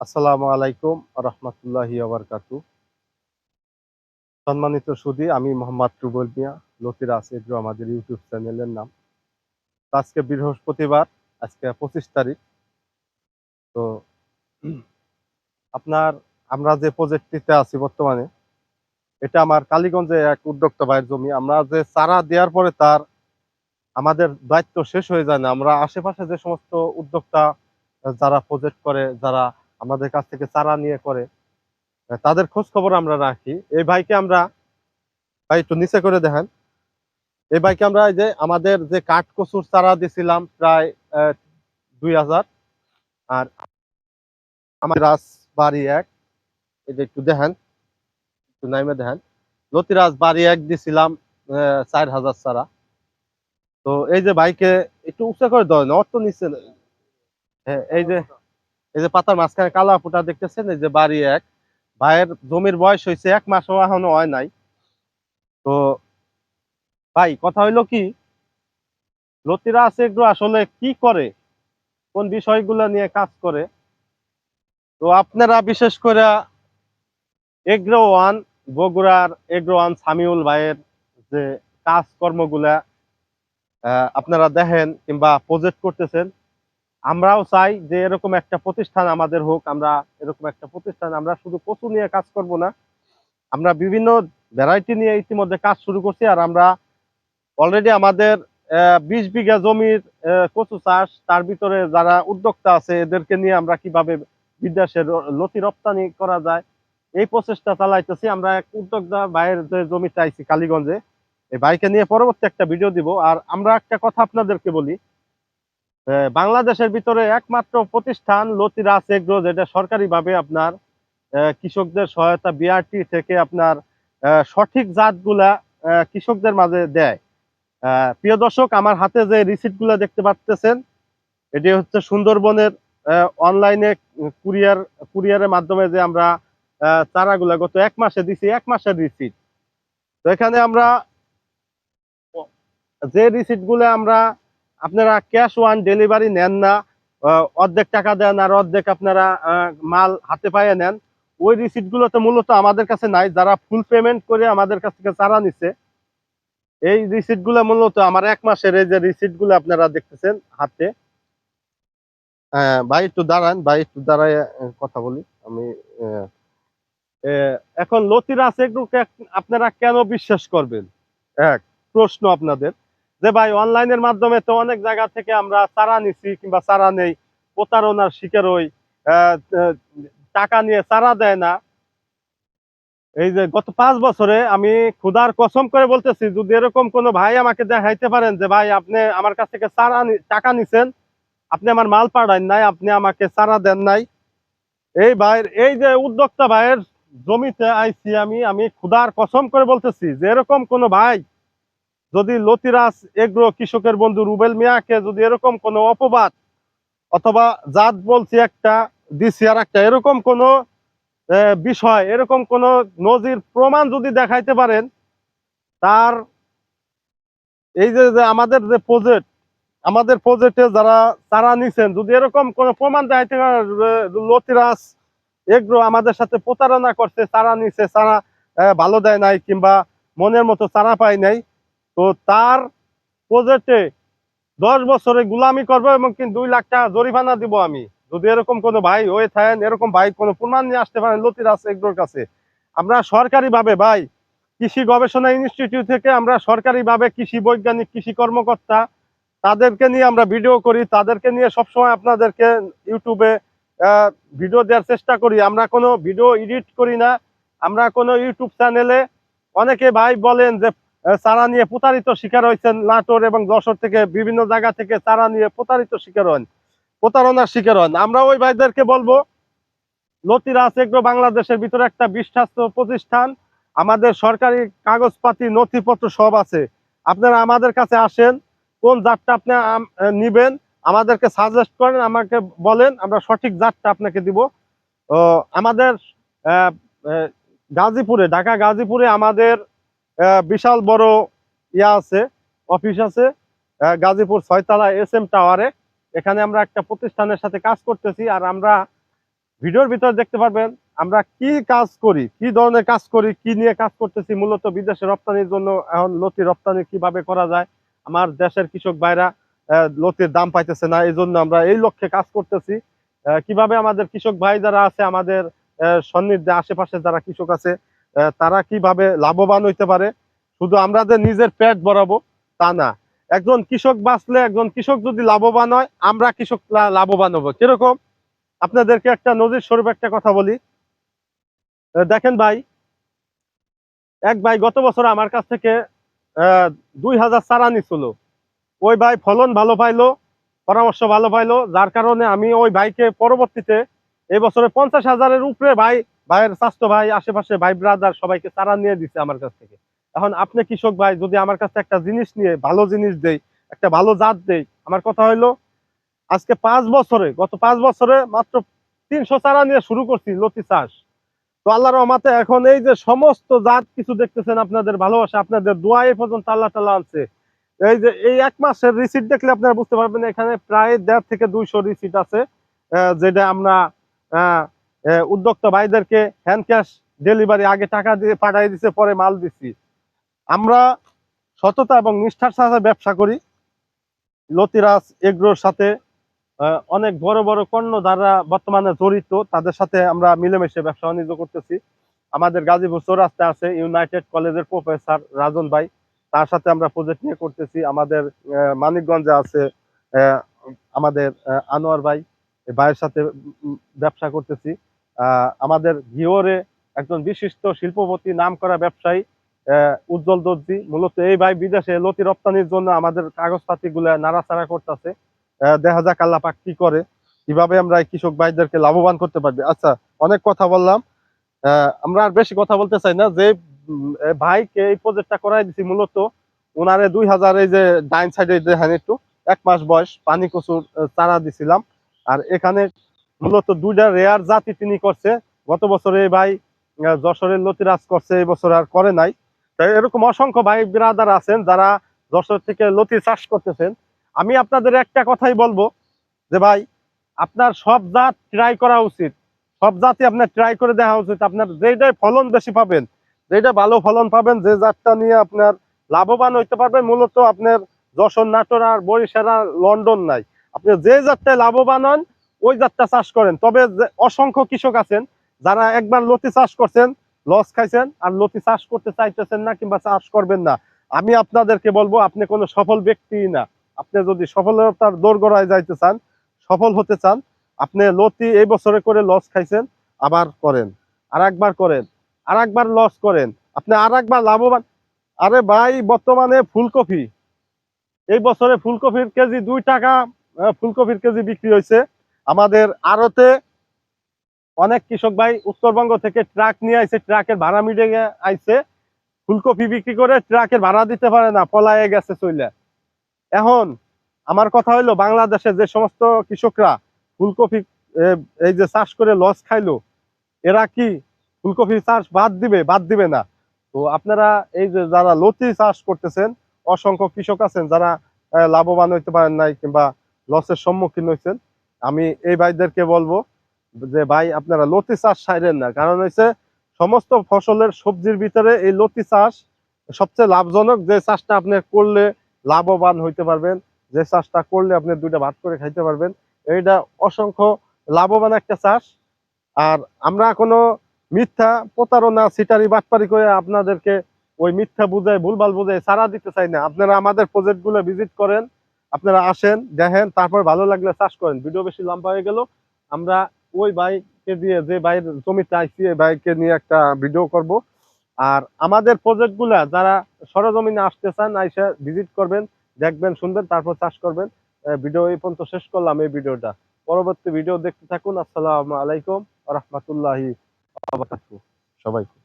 আসসালামু আলাইকুম রহমতুল্লাহি আবরকাতু সম্মানিত সুদী, আমি মোহাম্মদ রুবল মিয়া লতিরাস এগ্রো আমাদের ইউটিউব চ্যানেলের নাম। আজকে বৃহস্পতিবার, আজকে পঁচিশ তারিখ। তো আপনার, আমরা যে প্রজেক্টটিতে আছি বর্তমানে, এটা আমার কালীগঞ্জে এক উদ্যোক্তা ভাইয়ের জমি। আমরা যে চারা দেওয়ার পরে তার আমাদের দায়িত্ব শেষ হয়ে যায় না। আমরা আশেপাশে যে সমস্ত উদ্যোক্তা, যারা প্রজেক্ট করে, যারা আমাদের কাছ থেকে চারা নিয়ে করে তাদের খোঁজ খবর আমরা রাখি। এই ভাইকে আমরা, ভাই একটু নিচে করে দেখেন। এই ভাইকে আমরা যে আমাদের যে কাঠ কচুর চারা দিছিলাম প্রায় দুই হাজার। আর আমার রাজ বাড়ি এক যে একটু দেখেন, একটু নাইমে দেখেন। লতিরাজ বাড়ি এক দিছিলাম চার হাজার চারা। তো এই যে ভাইকে একটু উঁচা করে দেওয়া না অত নিচে হ্যাঁ এই যে এই যে পাতার মাঝখানে কালা ফুটা দেখতেছেন? এই যে বাড়ি এক। ভাইয়ের জমির বয়স হয়েছে এক মাসও এখনও হয় নাই। তো ভাই, কথা হইল কি? লতিরা আছে একটু, আসলে কি করে? কোন বিষয়গুলো নিয়ে কাজ করে? তো আপনারা বিশেষ করে এগ্রো ওয়ান, বগুড়ার এগ্রো ওয়ান সামিউল ভাইয়ের যে কাজকর্মগুলা আপনারা দেখেন কিংবা প্রজেক্ট করতেছেন আমরাও চাই যে এরকম একটা প্রতিষ্ঠান আমাদের হোক, আমরা এরকম একটা প্রতিষ্ঠান, আমরা শুধু কচু নিয়ে কাজ করব না। আমরা বিভিন্ন ভ্যারাইটি নিয়ে ইতিমধ্যে কাজ শুরু করছি আর আমরা অলরেডি আমাদের বিশ বিঘা জমির কচু চাষ, তার ভিতরে যারা উদ্যোক্তা আছে, এদেরকে নিয়ে আমরা কীভাবে বিদেশে লতি রপ্তানি করা যায়, এই প্রচেষ্টা চালাইতেছি। আমরা এক উদ্যোক্তা ভাইয়ের যে জমি চাইছি কালীগঞ্জে, এই বাইকে নিয়ে পরবর্তী একটা ভিডিও দিব। আর আমরা একটা কথা আপনাদেরকে বলি বাংলাদেশের ভিতরে একমাত্র প্রতিষ্ঠান লতিরাস এগ্রো, যেটা সরকারিভাবে আপনার কৃষকদের সহায়তা বিআরটি থেকে আপনার সঠিক জাতগুলা কৃষকদের মাঝে দেয়। প্রিয় দর্শক, আমার হাতে যে রিসিপ্টগুলো দেখতে পাচ্ছেন এটি হচ্ছে সুন্দরবনের অনলাইনে কুরিয়ার, কুরিয়ারের মাধ্যমে যে আমরা চারাগুলা গত এক মাসে দিছি, এক মাসের রিসিপ্ট তো এখানে আমরা যে রিসিপ্টগুলো আমরা আপনারা ক্যাশ ওয়ান ডেলিভারি নেন না অর্ধেক টাকা দেন আর অর্ধেক আপনারা মাল হাতে পায়ে নেন। ওই রিসিপ্টগুলো তো মূলত আমাদের কাছে নাই, যারা ফুল পেমেন্ট করে আমাদের কাছ থেকে চারা নিছে, এই রিসিপ্টগুলো মূলত আমার এক মাসের এই যে রিসিপ্টগুলো আপনারা দেখতেছেন হাতে। হ্যাঁ ভাই একটু দাঁড়ান, ভাই একটু দাঁড়ায় কথা বলি। আমি এখন লতিরাস একটু আপনারা কেন বিশ্বাস করবেন? এক প্রশ্ন আপনাদের। যে ভাই অনলাইনের মাধ্যমে তো অনেক জায়গা থেকে আমরা চারা নিছি কিংবা চারা নেই প্রতারণার শিকার আহ, টাকা নিয়ে চারা দেয় না। এই যে গত পাঁচ বছরে আমি ক্ষুধার কসম করে বলতেছি যদি এরকম কোনো ভাই আমাকে দেখাইতে পারেন যে ভাই আপনি আমার কাছ থেকে চারা টাকা নিছেন আপনি আমার মাল পাঠান নাই আপনি আমাকে চারা দেন নাই। এই ভাইয়ের এই যে উদ্যোক্তা ভাইয়ের জমিতে আইছি আমি আমি ক্ষুধার কসম করে বলতেছি যে এরকম কোনো ভাই যদি লতিরাজ এগ্রো কৃষকের বন্ধু রুবেল মিয়াকে যদি এরকম কোনো অপবাদ অথবা জাত বলছি একটা, দিছি আর একটা, এরকম কোনো বিষয়, এরকম কোনো নজির, প্রমাণ যদি দেখাইতে পারেন, তার এই যে আমাদের যে প্রজেক্ট আমাদের প্রজেক্টে যারা তারা নিছেন, যদি এরকম কোনো প্রমাণ দেখাইতে লতিরাস এগ্রো আমাদের সাথে প্রতারণা করছে তারা নিছে তারা ভালো দেয় নাই কিংবা মনের মতো চারা পায় নাই তো তার প্রজেক্টে দশ বছরে গুলামি করব এবং কি দুই লাখ টাকা জরিমানা দিব আমি। যদি এরকম কোনো ভাই হয়ে থাকেন, এরকম ভাই কোনো প্রমাণ নিয়ে আসতে পারেন লতিরাজ এগ্রোর কাছে। আমরা সরকারিভাবে ভাই কৃষি গবেষণা ইনস্টিটিউট থেকে আমরা সরকারিভাবে কৃষি বৈজ্ঞানিক, কৃষি কর্মকর্তা, তাদেরকে নিয়ে আমরা ভিডিও করি, তাদেরকে নিয়ে সবসময় আপনাদেরকে ইউটিউবে ভিডিও দেওয়ার চেষ্টা করি। আমরা কোনো ভিডিও এডিট করি না। আমরা কোনো ইউটিউব চ্যানেলে অনেকে ভাই বলেন যে চারা নিয়ে প্রতারিত শিকার হয়েছেন নাটোর এবং যশোর থেকে বিভিন্ন জায়গা থেকে চারা নিয়ে প্রতারিত শিকার হন, প্রতারণার শিকার হন। আমরা ওই ভাইদেরকে বলব লতিরাজ এগ্রো বাংলাদেশের ভিতরে একটা বিশ্বস্ত প্রতিষ্ঠান, আমাদের সরকারি কাগজপাতি, নথিপত্র সব আছে। আপনারা আমাদের কাছে আসেন, কোন জাতটা আপনি নিবেন, আমাদেরকে সাজেস্ট করেন, আমাকে বলেন, আমরা সঠিক জাতটা আপনাকে দিব। আমাদের গাজীপুরে, ঢাকা গাজীপুরে আমাদের বিশাল বড় ইয়া আছে, অফিস আছে গাজীপুর ছয়তলা এস এম টাওয়ারে। এখানে আমরা একটা প্রতিষ্ঠানের সাথে কাজ করতেছি আর আমরা ভিডিওর ভিতরে দেখতে পারবেন আমরা কি কাজ করি, কি ধরনের কাজ করি, কি নিয়ে কাজ করতেছি, মূলত বিদেশে রপ্তানির জন্য এখন লতি রপ্তানি কীভাবে করা যায়, আমার দেশের কৃষক ভাইরা লতির দাম পাইতেছে না, এই জন্য আমরা এই লক্ষ্যে কাজ করতেছি। কীভাবে আমাদের কৃষক ভাই যারা আছে, আমাদের সন্নিধ্যে আশেপাশে যারা কৃষক আছে তারা কীভাবে লাভবান হইতে পারে? শুধু আমরা যে নিজের পেট ভরাবো, তা না। একজন কৃষক বাঁচলে, একজন কৃষক যদি লাভবান হয়, আমরা কৃষক লাভবান হব। কীরকম? আপনাদেরকে একটা নজির স্বরূপ একটা কথা বলি। দেখেন ভাই, এক ভাই গত বছর আমার কাছ থেকে দুই হাজার চারা নিছিল। ওই ভাই ফলন ভালো পাইলো, পরামর্শ ভালো পাইলো, যার কারণে আমি ওই ভাইকে পরবর্তীতে এই বছরে পঞ্চাশ হাজারের উপরে ভাই ভাইয়ের স্বাস্থ্য ভাই আশেপাশে ভাই ব্রাদার সবাইকে চারা নিয়ে দিছে আমার কাছ থেকে। এখন আপনি কৃষক ভাই যদি আমার কাছে একটা জিনিস নিয়ে ভালো জিনিস দেই একটা ভালো জাত দেই আমার কথা হইল আজকে পাঁচ বছরে গত পাঁচ বছরে মাত্র তিনশো চারা নিয়ে শুরু করছি লতি চাষ। তো আল্লাহ রহমাতে এখন এই যে সমস্ত জাত কিছু দেখতেছেন আপনাদের ভালোবাসা আপনাদের দোয়া পর্যন্ত আল্লাহ তালা আনছে। এই যে এই এক মাসের রিসিট দেখলে আপনারা বুঝতে পারবেন এখানে প্রায় দেড় থেকে দুইশো রিসিট আছে যেটা আমরা আহ, উদ্যোক্তা ভাইদেরকে হ্যান্ড ক্যাশ ডেলিভারি আগে টাকা দিয়ে পাঠিয়ে দিছে, পরে মাল দিচ্ছি আমরা সততা এবং নিষ্ঠার সাথে ব্যবসা করি। লতিরাজ এগ্রোর সাথে অনেক বড় বড় কর্ণধাররা বর্তমানে জড়িত, তাদের সাথে আমরা মিলেমিশে ব্যবসা বাণিজ্য করতেছি। আমাদের গাজীপুর চৌরাস্তা আছে ইউনাইটেড কলেজের প্রফেসর রাজন ভাই। তার সাথে আমরা প্রজেক্ট নিয়ে করতেছি। আমাদের মানিকগঞ্জে আছে আমাদের আনোয়ার ভাই। ভাইয়ের সাথে ব্যবসা করতেছি। আমাদের ঘিওরে একজন বিশিষ্ট শিল্পপতি নাম করা ব্যবসায়ী উজ্জ্বল দর্জি। মূলত এই ভাই বিদেশে লতি রপ্তানির জন্য আমাদের কাগজপাতি গুলা নাড়াচাড়া করতেছে। দেখা যাক আল্লাহ পাক কি করে, কীভাবে আমরা কৃষক ভাইদেরকে লাভবান করতে পারবে। আচ্ছা অনেক কথা বললাম। আমরা আর বেশি কথা বলতে চাই না। যে ভাইকে এই প্রজেক্টটা করাই দিছি মূলত ওনারে দুই হাজার এই যে ডাইন সাইডে দেখেন একটু এক মাস বয়স, পানি কচুর চারা দিছিলাম। আর এখানে মূলত দুইটা রেয়ার জাতি তিনি করছে। গত বছরে ভাই যশোরের লতিরাজ করছে, এই বছর আর করে নাই। তাই এরকম অসংখ্য ভাই বিরাদার আছেন যারা যশোর থেকে লতি চাষ করতেছেন। আমি আপনাদের একটা কথাই বলব যে ভাই, আপনার সব জাত ট্রাই করা উচিত। সব জাতই আপনার ট্রাই করে দেখা উচিত। আপনার যেটাই ফলন বেশি পাবেন যেটা ভালো ফলন পাবেন, যে জাতটা নিয়ে আপনার লাভবান হইতে পারবেন, মূলত আপনার যশোর, নাটোর আর বরিশাল আর লন্ডন নাই। আপনি যে জাতটায় লাভবান হন ওই জাতটা চাষ করেন। তবে অসংখ্য কৃষক আছেন, যারা একবার লতি চাষ করছেন, লস খাইছেন, আর লতি চাষ করতে চাইতেছেন না কিংবা চাষ করবেন না। আমি আপনাদেরকে বলব, আপনি কোনো সফল ব্যক্তি না। আপনি যদি সফলতার দোরগোড়ায় যাইতে চান, সফল হতে চান, আপনি লতি এই বছরে করে লস খাইছেন, আবার করেন। আর একবার করেন আর একবার লস করেন। আপনি আর একবার লাভবান আরে ভাই, বর্তমানে ফুলকপি। এই বছরে ফুলকপির কেজি দুই টাকা ফুলকপির কেজি বিক্রি হয়েছে আমাদের আরতে অনেক কৃষক ভাই উত্তরবঙ্গ থেকে ট্রাক নিয়ে আইছে, ট্রাকের ভাড়া মিটে আইছে। ফুলকপি বিক্রি করে ট্রাকের ভাড়া দিতে পারে না, পলায়ে গেছে চলে এখন আমার কথা হইল, বাংলাদেশে যে সমস্ত কৃষকরা ফুলকপি এই যে চাষ করে লস খাইলো, এরা কি ফুলকপি চাষ বাদ দিবে? বাদ দিবে না। তো আপনারা এই যে যারা লতি চাষ করতেছেন, অসংখ্য কৃষক আছেন যারা লাভবান হইতে পারেন নাই কিংবা লসের সম্মুখীন হয়েছেন আমি এই ভাইদেরকে বলব যে, ভাই, আপনারা লতি চাষ ছাইরেন না। কারণ হচ্ছে সমস্ত ফসলের সবজির ভিতরে এই লতি চাষ সবচেয়ে লাভজনক। যে চাষটা আপনি করলে লাভবান হইতে পারবেন। যে চাষটা করলে আপনি দুইটা ভাত করে খাইতে পারবেন। এইটা অসংখ্য লাভবান একটা চাষ। আর আমরা কোনো মিথ্যা প্রতারণা সিটারি বাটপারি করে আপনাদেরকে ওই মিথ্যা বুঝায়, ভুলভাল বুঝায় সারা দিতে চাই না। আপনারা আমাদের প্রজেক্টগুলো ভিজিট করেন। আপনারা আসেন, দেখেন, তারপর ভালো লাগলে চাষ করেন। ভিডিও বেশি লম্বা হয়ে গেল, আমরা ওই বাইককে দিয়ে, যে বাইর জমিতে আইসি এই বাইককে নিয়ে একটা ভিডিও করব। আর আমাদের প্রজেক্টগুলা, যারা সরজমিনে আসতে চান, আইসা ভিজিট করবেন, দেখবেন, শুনবেন, তারপর চাষ করবেন। ভিডিও এই পর্যন্ত শেষ করলাম এই ভিডিওটা। পরবর্তী ভিডিও দেখতে থাকুন। আসসালামু আলাইকুম রহমতুল্লাহি সবাইকে।